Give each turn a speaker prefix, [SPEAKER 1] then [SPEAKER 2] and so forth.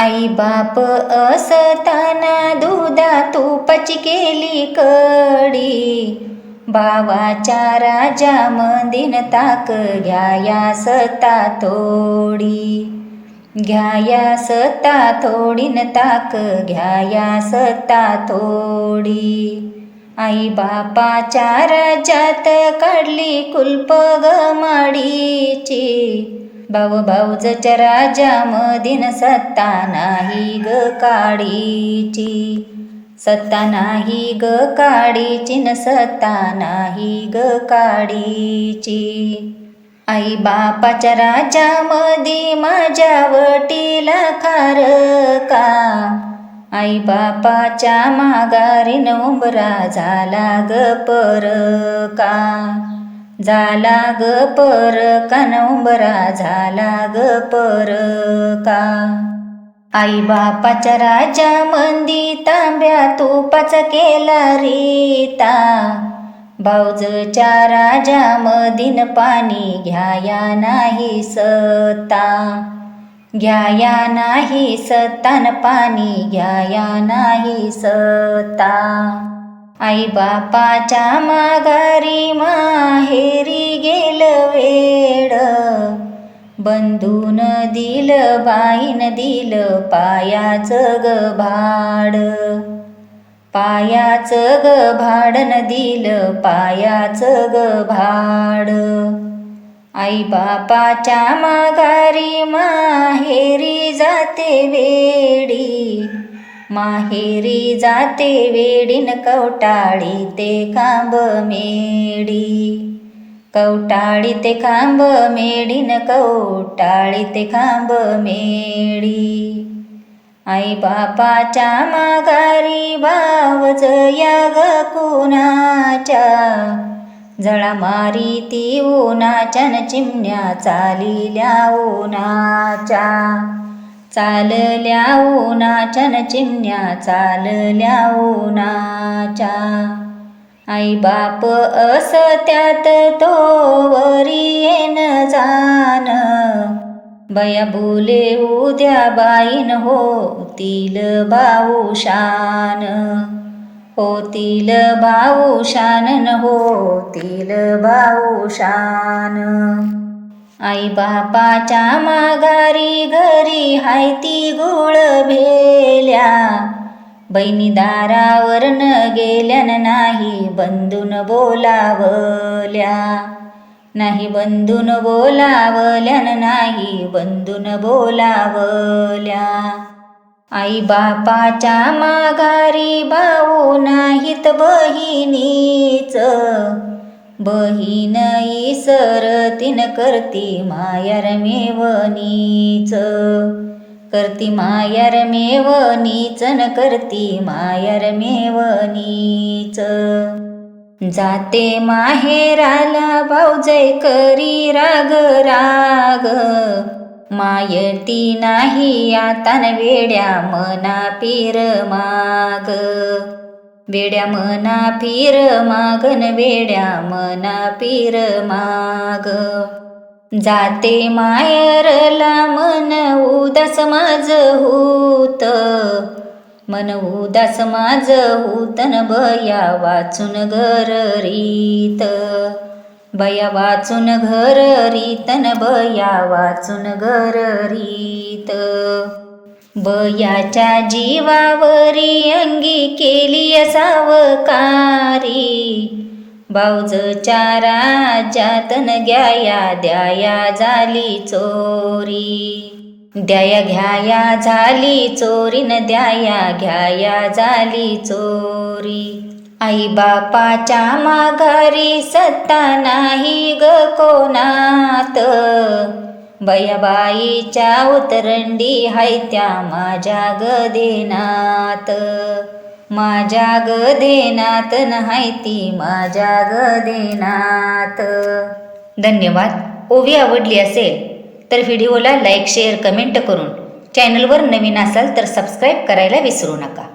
[SPEAKER 1] आई बाप असताना दुधा तुपाची केली कडी. भावाच्या राजा मंदिन ताक घ्याया सता थोडी. घ्याया सता थोडीन ताक घ्याया सता थोडी. आई बापाच्या राज्यात काढली कुलप ग माडीची भाऊ भाऊजच्या राजा मदिन सत्ता नाही ग काडीची. सत्ता नाही ग काडीची न सत्ता नाही ग काडीची. आई बापाच्या मदी माझ्या वटीला खार का? आई बापाच्या माघारीन उंबरा झाला ग पर का? झाला ग पर का न झाला ग पर का? आई बापाच्या राजा मंदी तांब्या तुपाच केला रीता भाऊजच्या राजा मदीन पाणी घ्याया नाही सत्ता. घ्याया नाही सत्तान पाणी घ्याया नाही सत्ता. आई बापाच्या माघारी माहेरी गेल वेड. बंधून दिल बाईन दिल पायाचं ग भाड. पायाचं ग भाडन दिल पायाचं ग भाड. आई बापाच्या माघारी माहेरी जाते वेडी. माहेरी जाते वेडीन कवटाळी ते खांब मेडी कवटाळी ते खांब मेडीन कवटाळी ते खांब मेडी आई बापाच्या माघारी भावज या ग कुणाच्या? जळा मारी ती उन्हाच्या न चिमण्या चालिल्या उन्हाच्या. चालल्या उन्हाच्या न चिमण्या चालल्या उन्हाच्या आई बाप अस त्यात तो वरी येन जान बया बोले उद्या बाईन होतील भाऊशान होतील भाऊशान न होतील भाऊशान आई बापाच्या माघारी घरी हाय ती गुळ भेल्या. बहिणी दारावर न गेल्यान नाही बंधून बोलावल्या. नाही बंधून बोलावल्यान नाही बंधून बोलावल्या. आई बापाच्या माघारी भाऊ नाहीत बहिणीच. बहीण सर तिन करती मायार मेवनीच करती मायार मेवनीच न करती मायार मेवनीच जाते माहेराला भाऊजय करी राग राग. मायती नाही आता न वेड्या मना पीर माग. वेड्या मना पीर मागन वेड्या मना पीर माग. जाते मायरला मन उदास माझ होत. मन उदास माझ होतन बया वाचून घर रीत. बया वाचून घर रीतन बया वाचून घर रीत. बयाच्या जीवावरी अंगी केली सावकारी बाऊजच्या राज्यातन ग्याया द्याया झाली चोरी. द्याया घ्याया झाली चोरीन द्याया घ्याया झाली चोरी. आई बापाच्या माघारी सत्ता नाही ग कोणात. बयाबाईच्या उतरंडी हाय त्या माझ्या गदेनात. माझ्या गदेनात नाही ती माझ्या गदेनात. धन्यवाद. ओवी आवडली असेल तर व्हिडिओला लाईक शेअर कमेंट करून चॅनलवर नवीन असाल तर सबस्क्राईब करायला विसरू नका.